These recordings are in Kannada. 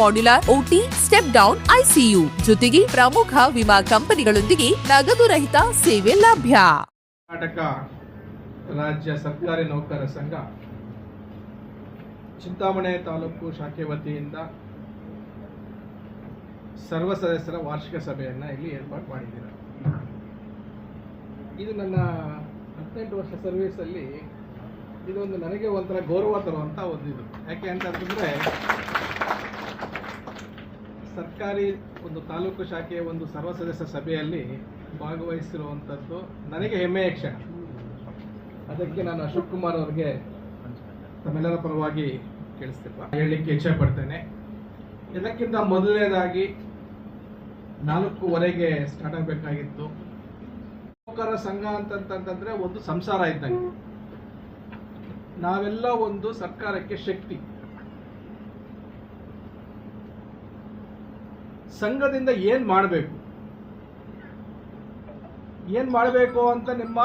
modular OT step down ICU ಜೊತೆಗೆ ಪ್ರಮುಖ ವಿಮಾ ಕಂಪನಿಗಳೊಂದಿಗೆ ನಗದು ರಹಿತ ಸೇವೆ ಲಭ್ಯ. ಕರ್ನಾಟಕ ರಾಜ್ಯ ಸರ್ಕಾರಿ ನೌಕರ ಸಂಘ ಚಿಂತಾಮಣೆ ತಾಲೂಕು ಶಾಖೆ ವತಿಯಿಂದ ಸರ್ವ ಸದಸ್ಯರ ವಾರ್ಷಿಕ ಸಭೆಯನ್ನು ಇಲ್ಲಿ ಏರ್ಪಾಡು ಮಾಡಿದ್ದೀರ. ಇದು ನನ್ನ ಹದಿನೆಂಟು ವರ್ಷ ಸರ್ವಿಸಲ್ಲಿ ಇದೊಂದು ನನಗೆ ಒಂಥರ ಗೌರವ ತರುವಂಥ ಒಂದು ಇದು. ಯಾಕೆ ಅಂತಂತಂದರೆ ಸರ್ಕಾರಿ ಒಂದು ತಾಲೂಕು ಶಾಖೆಯ ಒಂದು ಸರ್ವ ಸದಸ್ಯ ಸಭೆಯಲ್ಲಿ ಭಾಗವಹಿಸಿರುವಂಥದ್ದು ನನಗೆ ಹೆಮ್ಮೆಯ ಕ್ಷಣ. ಅದಕ್ಕೆ ನಾನು ಅಶೋಕ್ ಕುಮಾರ್ ಅವರಿಗೆ ತಮ್ಮೆಲ್ಲರ ಪರವಾಗಿ ಕೇಳಿಸ್ತಿಲ್ವ? ಹೇಳಲಿಕ್ಕೆ ಇಚ್ಛೆ ಪಡ್ತೇನೆ. ಇದಕ್ಕಿಂತ ಮೊದಲನೇದಾಗಿ ನಾಲ್ಕೂವರೆಗೆ ಸ್ಟಾರ್ಟ್ ಆಗಬೇಕಾಗಿತ್ತು. ಯುವಕರ ಸಂಘ ಅಂತಂತಂದ್ರೆ ಒಂದು ಸಂಸಾರ ಇದ್ದಂಗೆ. ನಾವೆಲ್ಲ ಒಂದು ಸರ್ಕಾರಕ್ಕೆ ಶಕ್ತಿ. ಸಂಘದಿಂದ ಏನ್ ಮಾಡಬೇಕು? ಏನ್ ಮಾಡಬೇಕು ಅಂತ ನಿಮ್ಮ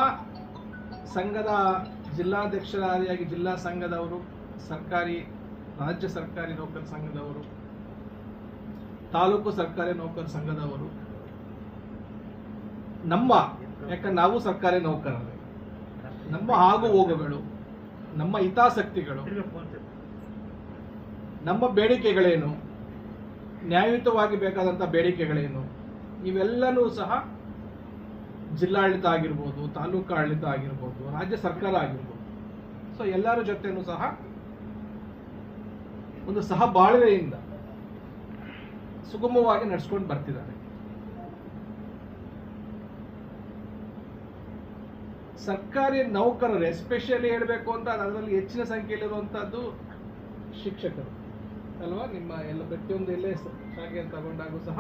ಸಂಘದ ಜಿಲ್ಲಾಧ್ಯಕ್ಷರಾದಿಯಾಗಿ ಜಿಲ್ಲಾ ಸಂಘದವರು ಸರ್ಕಾರಿ ರಾಜ್ಯ ಸರ್ಕಾರಿ ನೌಕರ ಸಂಘದವರು ತಾಲೂಕು ಸರ್ಕಾರಿ ನೌಕರ ಸಂಘದವರು ನಮ್ಮ ಯಾಕಂದ್ರೆ ನಾವು ಸರ್ಕಾರಿ ನೌಕರರು? ನಮ್ಮ ಆಗು ಹೋಗುಗಳು ನಮ್ಮ ಹಿತಾಸಕ್ತಿಗಳು ನಮ್ಮ ಬೇಡಿಕೆಗಳೇನು? ನ್ಯಾಯಯುತವಾಗಿ ಬೇಕಾದಂಥ ಬೇಡಿಕೆಗಳೇನು? ಇವೆಲ್ಲನೂ ಸಹ ಜಿಲ್ಲಾಡಳಿತ ಆಗಿರ್ಬೋದು, ತಾಲೂಕು ಆಡಳಿತ ಆಗಿರ್ಬೋದು, ರಾಜ್ಯ ಸರ್ಕಾರ ಆಗಿರ್ಬೋದು. ಸೊ ಎಲ್ಲರ ಜೊತೆನೂ ಸಹ ಒಂದು ಸಹಬಾಳ್ವೆಯಿಂದ ಸುಗಮವಾಗಿ ನಡೆಸ್ಕೊಂಡು ಬರ್ತಿದ್ದಾರೆ. ಸರ್ಕಾರಿ ನೌಕರರು ಎಸ್ಪೆಷಲಿ ಹೇಳಬೇಕು ಅಂತ ಅದರಲ್ಲಿ ಹೆಚ್ಚಿನ ಸಂಖ್ಯೆಯಲ್ಲಿರುವಂಥದ್ದು ಶಿಕ್ಷಕರು. ಅಲ್ವಾ? ನಿಮ್ಮ ಎಲ್ಲ ಪ್ರತಿಯೊಂದು ಎಲ್ಲೇ ಶಾಖೆಯನ್ನು ಶಾಖೆ ತಗೊಂಡಾಗೂ ಸಹ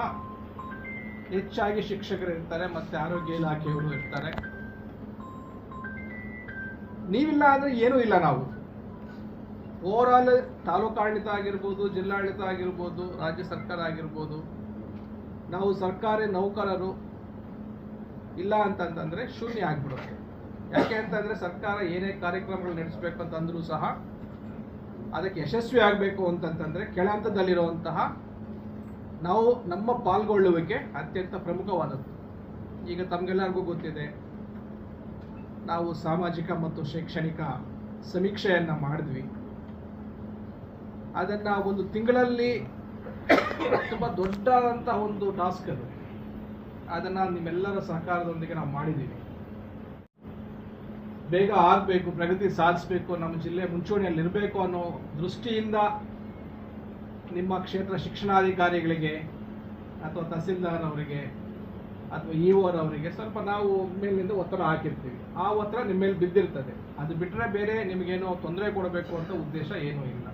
ಹೆಚ್ಚಾಗಿ ಶಿಕ್ಷಕರು ಇರ್ತಾರೆ ಮತ್ತೆ ಆರೋಗ್ಯ ಇಲಾಖೆಯವರು ಇರ್ತಾರೆ. ನೀವಿಲ್ಲ ಅಂದ್ರೆ ಏನೂ ಇಲ್ಲ ನಾವು. ಓವರ್ ಆಲ್ ತಾಲೂಕಾಡಳಿತ ಆಗಿರ್ಬೋದು, ಜಿಲ್ಲಾಡಳಿತ ಆಗಿರ್ಬೋದು, ರಾಜ್ಯ ಸರ್ಕಾರ ಆಗಿರ್ಬೋದು, ನಾವು ಸರ್ಕಾರಿ ನೌಕರರು ಇಲ್ಲ ಅಂತಂದ್ರೆ ಶೂನ್ಯ ಆಗ್ಬಿಡುತ್ತೆ. ಯಾಕೆ ಅಂತಂದ್ರೆ ಸರ್ಕಾರ ಏನೇ ಕಾರ್ಯಕ್ರಮಗಳು ನಡೆಸಬೇಕು ಅಂತಂದ್ರೂ ಸಹ ಅದಕ್ಕೆ ಯಶಸ್ವಿ ಆಗಬೇಕು ಅಂತಂತಂದರೆ ಕೆಳ ಹಂತದಲ್ಲಿರುವಂತಹ ನಾವು ನಮ್ಮ ಪಾಲ್ಗೊಳ್ಳುವಿಕೆ ಅತ್ಯಂತ ಪ್ರಮುಖವಾದದ್ದು. ಈಗ ತಮಗೆಲ್ಲರಿಗೂ ಗೊತ್ತಿದೆ, ನಾವು ಸಾಮಾಜಿಕ ಮತ್ತು ಶೈಕ್ಷಣಿಕ ಸಮೀಕ್ಷೆಯನ್ನು ಮಾಡಿದ್ವಿ. ಅದನ್ನ ಒಂದು ತಿಂಗಳಲ್ಲಿ ತುಂಬ ದೊಡ್ಡಾದಂಥ ಒಂದು ಟಾಸ್ಕ್ ಅದು. ಅದನ್ನ ನಿಮ್ಮೆಲ್ಲರ ಸಹಕಾರದೊಂದಿಗೆ ನಾವು ಮಾಡಿದ್ದೀವಿ ಬೇಗ ಆಗಬೇಕು, ಪ್ರಗತಿ ಸಾಧಿಸಬೇಕು ನಮ್ಮ ಜಿಲ್ಲೆ ಮುಂಚೂಣಿಯಲ್ಲಿರಬೇಕು ಅನ್ನೋ ದೃಷ್ಟಿಯಿಂದ ನಿಮ್ಮ ಕ್ಷೇತ್ರ ಶಿಕ್ಷಣಾಧಿಕಾರಿಗಳಿಗೆ ಅಥವಾ ತಹಸೀಲ್ದಾರ್ ಅವರಿಗೆ ಅಥವಾ ಇ ಅವರಿಗೆ ಸ್ವಲ್ಪ ನಾವು ಮೇಲಿನಿಂದ ಒತ್ತಡ ಹಾಕಿರ್ತೀವಿ. ಆ ಒತ್ತಡ ನಿಮ್ಮ ಮೇಲೆ ಬಿದ್ದಿರ್ತದೆ. ಅದು ಬಿಟ್ಟರೆ ಬೇರೆ ನಿಮಗೇನೋ ತೊಂದರೆ ಕೊಡಬೇಕು ಅಂತ ಉದ್ದೇಶ ಏನೂ ಇಲ್ಲ.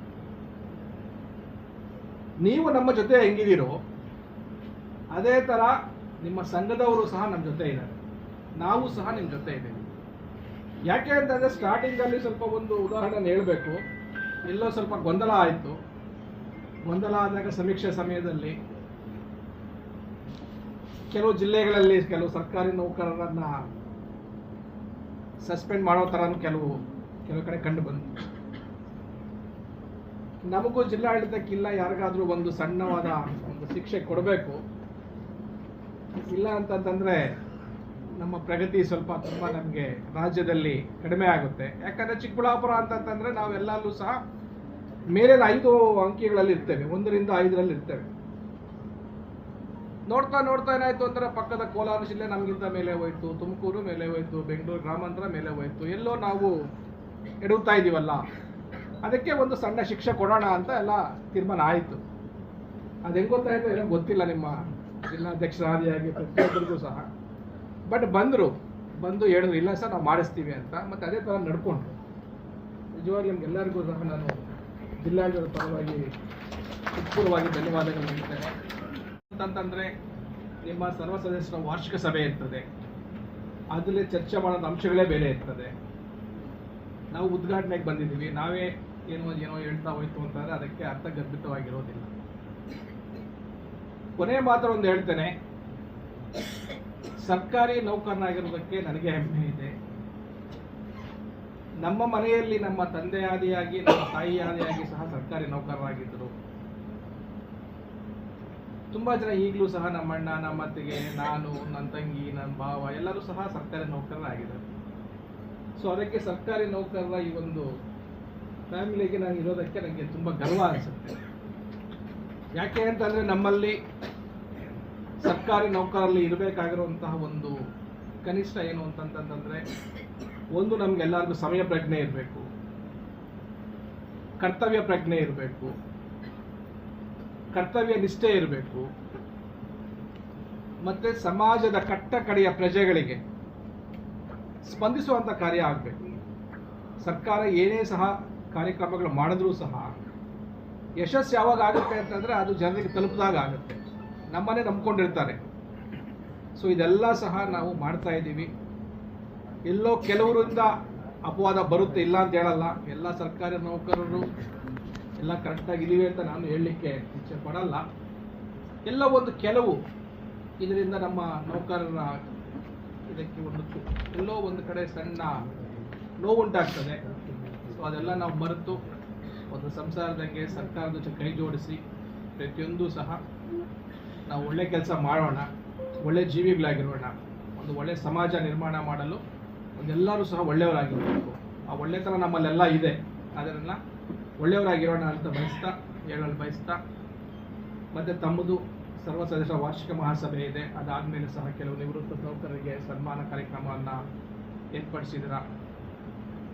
ನೀವು ನಮ್ಮ ಜೊತೆ ಹೆಂಗಿದ್ದೀರೋ ಅದೇ ಥರ ನಿಮ್ಮ ಸಂಘದವರು ಸಹ ನಮ್ಮ ಜೊತೆ ಇದ್ದಾರೆ. ನಾವು ಸಹ ನಿಮ್ಮ ಜೊತೆ ಇದ್ದೀವಿ. ಯಾಕೆ ಅಂತಂದ್ರೆ ಸ್ಟಾರ್ಟಿಂಗ್ ಅಲ್ಲಿ ಸ್ವಲ್ಪ ಒಂದು ಉದಾಹರಣೆ ಹೇಳಬೇಕು. ಎಲ್ಲೋ ಸ್ವಲ್ಪ ಗೊಂದಲ ಆಯಿತು. ಗೊಂದಲ ಆದಾಗ ಸಮೀಕ್ಷೆ ಸಮಯದಲ್ಲಿ ಕೆಲವು ಜಿಲ್ಲೆಗಳಲ್ಲಿ ಕೆಲವು ಸರ್ಕಾರಿ ನೌಕರರನ್ನ ಸಸ್ಪೆಂಡ್ ಮಾಡೋ ಥರನೂ ಕೆಲವು ಕೆಲವು ಕಡೆ ಕಂಡು ಬಂತು ನಮಗೂ ಜಿಲ್ಲಾಡಳಿತಕ್ಕಿಲ್ಲ ಯಾರಿಗಾದ್ರೂ ಒಂದು ಸಣ್ಣವಾದ ಒಂದು ಶಿಕ್ಷೆ ಕೊಡಬೇಕು. ಇಲ್ಲ ಅಂತಂತಂದ್ರೆ ನಮ್ಮ ಪ್ರಗತಿ ಸ್ವಲ್ಪ ತುಂಬ ನಮಗೆ ರಾಜ್ಯದಲ್ಲಿ ಕಡಿಮೆ ಆಗುತ್ತೆ. ಯಾಕಂದ್ರೆ ಚಿಕ್ಕಬಳ್ಳಾಪುರ ಅಂತಂತಂದ್ರೆ ನಾವೆಲ್ಲರೂ ಸಹ ಮೇಲಿನ ಐದು ಅಂಕಿಗಳಲ್ಲಿ ಇರ್ತೇವೆ. ಒಂದರಿಂದ ಐದರಲ್ಲಿ ಇರ್ತೇವೆ. ನೋಡ್ತಾ ನೋಡ್ತಾ ಏನಾಯ್ತು ಅಂದ್ರೆ ಪಕ್ಕದ ಕೋಲಾರ ಜಿಲ್ಲೆ ನಮಗಿಂತ ಮೇಲೆ ಹೋಯ್ತು. ತುಮಕೂರು ಮೇಲೆ ಹೋಯ್ತು. ಬೆಂಗಳೂರು ಗ್ರಾಮಾಂತರ ಮೇಲೆ ಹೋಯ್ತು. ಎಲ್ಲೋ ನಾವು ಎಡುತ್ತಾ ಇದೀವಲ್ಲ. ಅದಕ್ಕೆ ಒಂದು ಸಣ್ಣ ಶಿಕ್ಷೆ ಕೊಡೋಣ ಅಂತ ಎಲ್ಲ ತೀರ್ಮಾನ ಆಯಿತು. ಅದು ಹೆಂಗೆ ಗೊತ್ತಾಯಿತು ಏನೋ ಗೊತ್ತಿಲ್ಲ ನಿಮ್ಮ ಜಿಲ್ಲಾಧ್ಯಕ್ಷರಾದಿಯಾಗಿ ಪ್ರತಿಯೊಬ್ಬರಿಗೂ ಸಹ. ಬಟ್ ಬಂದರು, ಬಂದು ಹೇಳಿದ್ರು, ಇಲ್ಲ ಸರ್, ನಾವು ಮಾಡಿಸ್ತೀವಿ ಅಂತ. ಮತ್ತೆ ಅದೇ ಥರ ನಡ್ಕೊಂಡ್ರು. ನಿಜವಾಗ್ಲೂ ನಿಮ್ಗೆಲ್ಲರಿಗೂ ಸಹ ನಾನು ಜಿಲ್ಲಾಡಳಿತದ ಪರವಾಗಿ ಉತ್ಪೂರ್ವವಾಗಿ ಧನ್ಯವಾದಗಳು ನೀಡ್ತೇನೆ ಅಂತಂತಂದರೆ, ನಿಮ್ಮ ಸರ್ವ ಸದಸ್ಯರ ವಾರ್ಷಿಕ ಸಭೆ ಇರ್ತದೆ. ಅದರಲ್ಲಿ ಚರ್ಚೆ ಮಾಡೋದು ಅಂಶಗಳೇ ಬೇರೆ ಇರ್ತದೆ. ನಾವು ಉದ್ಘಾಟನೆಗೆ ಬಂದಿದ್ದೀವಿ. ನಾವೇ ಏನೋ ಏನೋ ಹೇಳ್ತಾ ಹೋಯ್ತು ಅಂತಂದರೆ ಅದಕ್ಕೆ ಅರ್ಥಗರ್ಭಿತವಾಗಿರೋದಿಲ್ಲ. ಕೊನೆ ಮಾತ್ರ ಒಂದು ಹೇಳ್ತೇನೆ. ಸರ್ಕಾರಿ ನೌಕರನಾಗಿರುವುದಕ್ಕೆ ನನಗೆ ಹೆಮ್ಮೆ ಇದೆ. ನಮ್ಮ ಮನೆಯಲ್ಲಿ ನಮ್ಮ ತಂದೆ ಆದಿಯಾಗಿ ನಮ್ಮ ತಾಯಿ ಆದಿಯಾಗಿ ಸಹ ಸರ್ಕಾರಿ ನೌಕರರಾಗಿದ್ದರು. ತುಂಬಾ ಜನ ಈಗಲೂ ಸಹ ನಮ್ಮ ಅಣ್ಣ ನಮ್ಮ ಅತ್ತಿಗೆ ನಾನು, ನನ್ನ ತಂಗಿ, ನನ್ನ ಭಾವ ಎಲ್ಲರೂ ಸಹ ಸರ್ಕಾರಿ ನೌಕರರಾಗಿದ್ದಾರೆ. ಸೊ ಅದಕ್ಕೆ ಸರ್ಕಾರಿ ನೌಕರರ ಈ ಒಂದು ಫ್ಯಾಮಿಲಿಗೆ ನಾನು ಇರೋದಕ್ಕೆ ನನಗೆ ತುಂಬ ಗರ್ವ ಅನಿಸುತ್ತೆ. ಯಾಕೆ ಅಂತಂದರೆ ನಮ್ಮಲ್ಲಿ ಸರ್ಕಾರಿ ನೌಕರಲ್ಲಿ ಇರಬೇಕಾಗಿರುವಂತಹ ಒಂದು ಕನಿಷ್ಠ ಏನು ಅಂತಂತಂದ್ರೆ, ಒಂದು ನಮ್ಗೆಲ್ಲರಿಗೂ ಸಮಯ ಪ್ರಜ್ಞೆ ಇರಬೇಕು. ಕರ್ತವ್ಯ ಪ್ರಜ್ಞೆ ಇರಬೇಕು. ಕರ್ತವ್ಯ ನಿಷ್ಠೆ ಇರಬೇಕು. ಮತ್ತೆ ಸಮಾಜದ ಕಟ್ಟ ಕಡೆಯ ಪ್ರಜೆಗಳಿಗೆ ಸ್ಪಂದಿಸುವಂತ ಕಾರ್ಯ ಆಗಬೇಕು. ಸರ್ಕಾರ ಏನೇ ಸಹ ಕಾರ್ಯಕ್ರಮಗಳು ಮಾಡಿದ್ರೂ ಸಹ ಯಶಸ್ಸು ಯಾವಾಗ ಆಗುತ್ತೆ ಅಂತಂದ್ರೆ ಅದು ಜನರಿಗೆ ತಲುಪಿದಾಗ ಆಗುತ್ತೆ. ನಮ್ಮನ್ನೇ ನಂಬ್ಕೊಂಡಿರ್ತಾರೆ. ಸೊ ಇದೆಲ್ಲ ಸಹ ನಾವು ಮಾಡ್ತಾ ಇದ್ದೀವಿ. ಎಲ್ಲೋ ಕೆಲವರಿಂದ ಅಪವಾದ ಬರುತ್ತೆ, ಇಲ್ಲ ಅಂತ ಹೇಳಲ್ಲ. ಎಲ್ಲ ಸರ್ಕಾರಿ ನೌಕರರು ಎಲ್ಲ ಕರೆಕ್ಟಾಗಿ ಇದೀವಿ ಅಂತ ನಾನು ಹೇಳಲಿಕ್ಕೆ ಇಚ್ಛೆ ಪಡಲ್ಲ ಎಲ್ಲ ಒಂದು ಕೆಲವು ಇದರಿಂದ ನಮ್ಮ ನೌಕರರ ಇದಕ್ಕೆ ಒಂದು ಎಲ್ಲೋ ಒಂದು ಕಡೆ ಸಣ್ಣ ನೋವುಂಟಾಗ್ತದೆ. ಸೊ ಅದೆಲ್ಲ ನಾವು ಮರೆತು ಒಂದು ಸಂಸಾರದಂಗೆ ಸರ್ಕಾರದ ಜೊತೆ ಕೈ ಜೋಡಿಸಿ ಪ್ರತಿಯೊಂದು ಸಹ ನಾವು ಒಳ್ಳೆ ಕೆಲಸ ಮಾಡೋಣ, ಒಳ್ಳೆ ಜೀವಿಗಳಾಗಿರೋಣ, ಒಂದು ಒಳ್ಳೆ ಸಮಾಜ ನಿರ್ಮಾಣ ಮಾಡಲು ಒಂದೆಲ್ಲರೂ ಸಹ ಒಳ್ಳೆಯವರಾಗಿರಬೇಕು. ಆ ಒಳ್ಳೆತನ ನಮ್ಮಲ್ಲೆಲ್ಲ ಇದೆ. ಅದನ್ನು ಒಳ್ಳೆಯವರಾಗಿರೋಣ ಅಂತ ಬಯಸ್ತಾ, ಹೇಳಲು ಬಯಸ್ತಾ, ಮತ್ತು ತಮ್ಮದು ಸರ್ವ ಸದಸ್ಯ ವಾರ್ಷಿಕ ಮಹಾಸಭೆ ಇದೆ. ಅದಾದಮೇಲೆ ಸಹ ಕೆಲವು ನಿವೃತ್ತ ನೌಕರರಿಗೆ ಸನ್ಮಾನ ಕಾರ್ಯಕ್ರಮವನ್ನು ಏರ್ಪಡಿಸಿದಿರ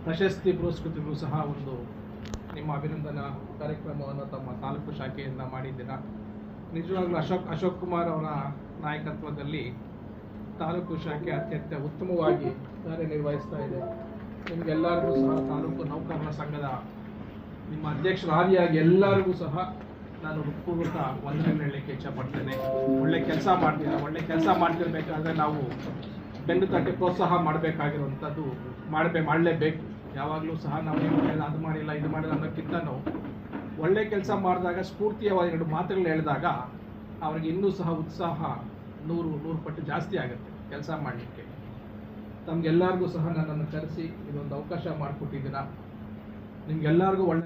ಪ್ರಶಸ್ತಿ ಪುರಸ್ಕೃತಿಗಳು ಸಹ ಒಂದು ನಿಮ್ಮ ಅಭಿನಂದನಾ ಕಾರ್ಯಕ್ರಮವನ್ನು ತಮ್ಮ ತಾಲೂಕು ಶಾಖೆಯಿಂದ ಮಾಡಿದ್ದೀರಾ? ನಿಜವಾಗ್ಲೂ ಅಶೋಕ್ ಅಶೋಕ್ ಕುಮಾರ್ ಅವರ ನಾಯಕತ್ವದಲ್ಲಿ ತಾಲೂಕು ಶಾಖೆ ಅತ್ಯಂತ ಉತ್ತಮವಾಗಿ ಕಾರ್ಯನಿರ್ವಹಿಸ್ತಾ ಇದೆ. ನಿಮಗೆಲ್ಲರಿಗೂ ಸಹ ತಾಲೂಕು ನೌಕರರ ಸಂಘದ ನಿಮ್ಮ ಅಧ್ಯಕ್ಷರಾದಿಯಾಗಿ ಎಲ್ಲರಿಗೂ ಸಹ ನಾನು ಹೃತ್ಪೂರ್ವಕ ವಂದನೆ ಹೇಳಲಿಕ್ಕೆ ಇಚ್ಛಪಡ್ತೇನೆ. ಒಳ್ಳೆ ಕೆಲಸ ಮಾಡ್ತೀರಾ, ಒಳ್ಳೆ ಕೆಲಸ ಮಾಡ್ತಿರ್ಬೇಕಾದ್ರೆ ನಾವು ಬೆನ್ನು ತಟ್ಟೆ ಪ್ರೋತ್ಸಾಹ ಮಾಡಬೇಕಾಗಿರುವಂಥದ್ದು ಮಾಡಬೇ, ಮಾಡಲೇಬೇಕು. ಯಾವಾಗಲೂ ಸಹ ನಾವು ಏನು ಅದು ಮಾಡಿಲ್ಲ, ಇದು ಮಾಡಿಲ್ಲ ಅನ್ನೋಕ್ಕಿಂತನೂ ಒಳ್ಳೆ ಕೆಲಸ ಮಾಡಿದಾಗ ಸ್ಫೂರ್ತಿಯವಾದ ಎರಡು ಮಾತುಗಳು ಹೇಳಿದಾಗ ಅವ್ರಿಗೆ ಇನ್ನೂ ಸಹ ಉತ್ಸಾಹ ನೂರು ನೂರು ಪಟ್ಟು ಜಾಸ್ತಿ ಆಗುತ್ತೆ ಕೆಲಸ ಮಾಡಲಿಕ್ಕೆ. ತಮಗೆಲ್ಲರಿಗೂ ಸಹ ನನ್ನನ್ನು ಕರೆಸಿ, ಇದೊಂದು ಅವಕಾಶ ಮಾಡಿಕೊಟ್ಟಿದ್ದೀರಾ. ನಿಮಗೆಲ್ಲರಿಗೂ ಒಳ್ಳೆ